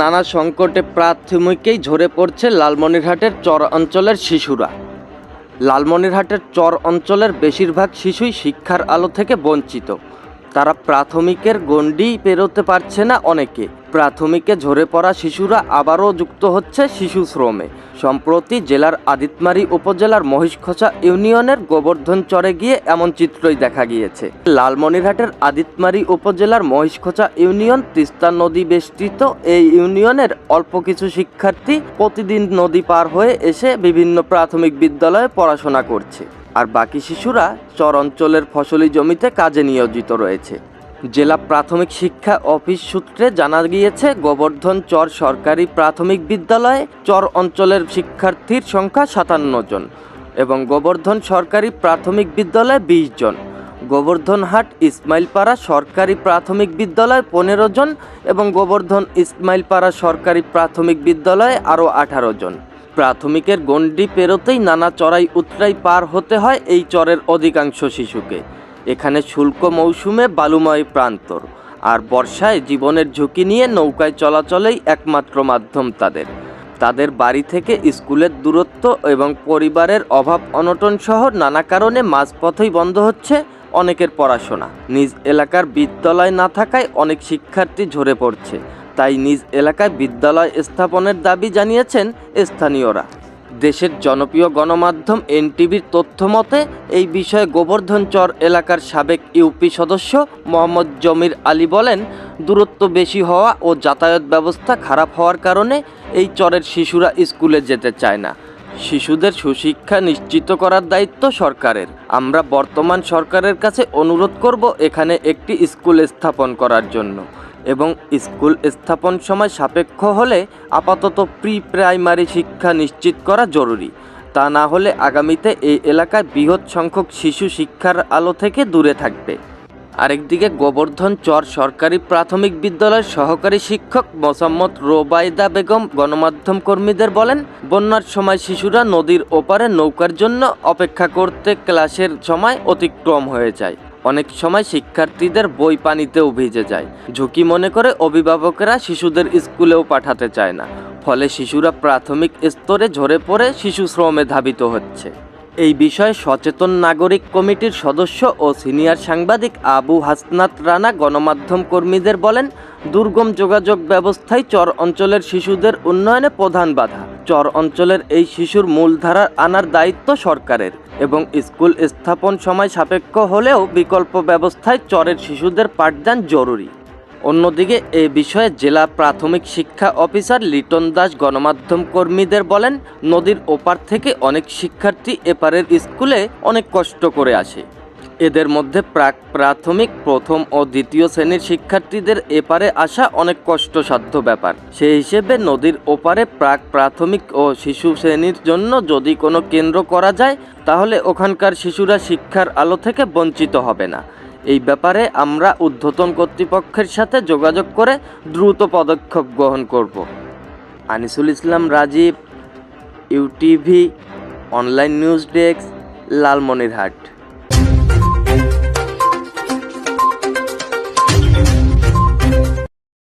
নানা সংকটে প্রাথমিকেই ঝরে পড়ছে লালমনিরহাটের চর অঞ্চলের শিশুরা। লালমনিরহাটের চর অঞ্চলের বেশিরভাগ শিশুই শিক্ষার আলো থেকে বঞ্চিত। তারা প্রাথমিকের গণ্ডি পেরোতে পারছে না অনেকে। প্রাথমিকে ঝরে পড়া শিশুরা আবারও যুক্ত হচ্ছে শিশু শ্রমে। সম্প্রতি জেলার আদিতমারি উপজেলার মহিষখোচা ইউনিয়নের গোবর্ধন চরে গিয়ে এমন চিত্রই দেখা গিয়েছে। লালমনিরহাটের আদিতমারি উপজেলার মহিষখোচা ইউনিয়ন তিস্তা নদী বেষ্টিত এই ইউনিয়নের অল্প কিছু শিক্ষার্থী প্রতিদিন নদী পার হয়ে এসে বিভিন্ন প্রাথমিক বিদ্যালয়ে পড়াশোনা করছে। আর বাকি শিশুরা চর অঞ্চলের ফসলি জমিতে কাজে নিয়োজিত রয়েছে। জেলা প্রাথমিক শিক্ষা অফিস সূত্রে জানা গিয়েছে, গোবর্ধন চর সরকারি প্রাথমিক বিদ্যালয়ে চর অঞ্চলের শিক্ষার্থীর সংখ্যা সাতান্ন জন এবং গোবর্ধন সরকারি প্রাথমিক বিদ্যালয়ে বিশ জন। গোবর্ধনহাট ইসমাইলপাড়া সরকারি প্রাথমিক বিদ্যালয়ে পনেরো জন এবং গোবর্ধন ইসমাইলপাড়া সরকারি প্রাথমিক বিদ্যালয়ে আরও আঠারো জন। প্রাথমিকের গণ্ডি পেরোতেই নানা চড়াই উতরাই পার হতে হয় এই চরের অধিকাংশ শিশুকে। এখানে শুল্ক মৌসুমে বালুময় প্রান্তর, আর বর্ষায় জীবনের ঝুঁকি নিয়ে নৌকায় চলাচলেই একমাত্র মাধ্যম তাদের। তাদের বাড়ি থেকে স্কুলের দূরত্ব এবং পরিবারের অভাব অনটন সহ নানা কারণে মাঝপথেই বন্ধ হচ্ছে অনেকের পড়াশোনা। নিজ এলাকার বিদ্যালয় না থাকায় অনেক শিক্ষার্থী ঝরে পড়ছে। তাই নিজ এলাকায় বিদ্যালয় স্থাপনের দাবি জানিয়েছেন স্থানীয়রা। দেশের জনপ্রিয় গণমাধ্যম এনটিভির তথ্য মতে এই বিষয়ে গোবর্ধনচর এলাকার সাবেক ইউপি সদস্য মোহাম্মদ জমির আলী বলেন, দূরত্ব বেশি হওয়া ও যাতায়াত ব্যবস্থা খারাপ হওয়ার কারণে এই চরের শিশুরা স্কুলে যেতে চায় না। শিশুদের সুশিক্ষা নিশ্চিত করার দায়িত্ব সরকারের। আমরা বর্তমান সরকারের কাছে অনুরোধ করব এখানে একটি স্কুল স্থাপন করার জন্য। এবং স্কুল স্থাপন সময় সাপেক্ষ হলে আপাতত প্রি প্রাইমারি শিক্ষা নিশ্চিত করা জরুরি। তা না হলে আগামীতে এই এলাকায় বৃহৎ সংখ্যক শিশু শিক্ষার আলো থেকে দূরে থাকবে। আরেকদিকে গোবর্ধন চর সরকারি প্রাথমিক বিদ্যালয়ের সহকারী শিক্ষক মোসাম্মদ রোবায়দা বেগম গণমাধ্যম কর্মীদের বলেন, বন্যার সময় শিশুরা নদীর ওপারে নৌকার জন্য অপেক্ষা করতে ক্লাসের সময় অতিক্রম হয়ে যায়। অনেক সময় শিক্ষার্থীদের বই পানিতেও ভিজে যায়। ঝুঁকি মনে করে অভিভাবকেরা শিশুদের স্কুলেও পাঠাতে চায় না। ফলে শিশুরা প্রাথমিক স্তরে ঝরে পড়ে শিশু শ্রমে ধাবিত হচ্ছে। এই বিষয়ে সচেতন নাগরিক কমিটির সদস্য ও সিনিয়র সাংবাদিক আবু হাসনাত রানা গণমাধ্যম কর্মীদের বলেন, দুর্গম যোগাযোগ ব্যবস্থায় চর অঞ্চলের শিশুদের উন্নয়নে প্রধান বাধা। চর অঞ্চলের এই শিশুর মূলধারার আনার দায়িত্ব সরকারের এবং স্কুল স্থাপন সময় সাপেক্ষ হলেও বিকল্প ব্যবস্থায় চরের শিশুদের পাঠদান জরুরি। অন্যদিকে এ বিষয়ে জেলা প্রাথমিক শিক্ষা অফিসার লিটন দাস গণমাধ্যম কর্মীদের বলেন, নদীর ওপার থেকে অনেক শিক্ষার্থী এপারের স্কুলে অনেক কষ্ট করে আসে। এদের মধ্যে প্রাক প্রাথমিক, প্রথম ও দ্বিতীয় শ্রেণির শিক্ষার্থীদের এপারে আসা অনেক কষ্টসাধ্য ব্যাপার। সেই হিসেবে নদীর ওপারে প্রাক, প্রাথমিক ও শিশু শ্রেণির জন্য যদি কোনো কেন্দ্র করা যায়, তাহলে ওখানকার শিশুরা শিক্ষার আলো থেকে বঞ্চিত হবে না। এই ব্যাপারে আমরা ঊর্ধ্বতন কর্তৃপক্ষের সাথে যোগাযোগ করে দ্রুত পদক্ষেপ গ্রহণ করব। Anisul Islam Rajib, UTV, online news desk, Lalmonirhat.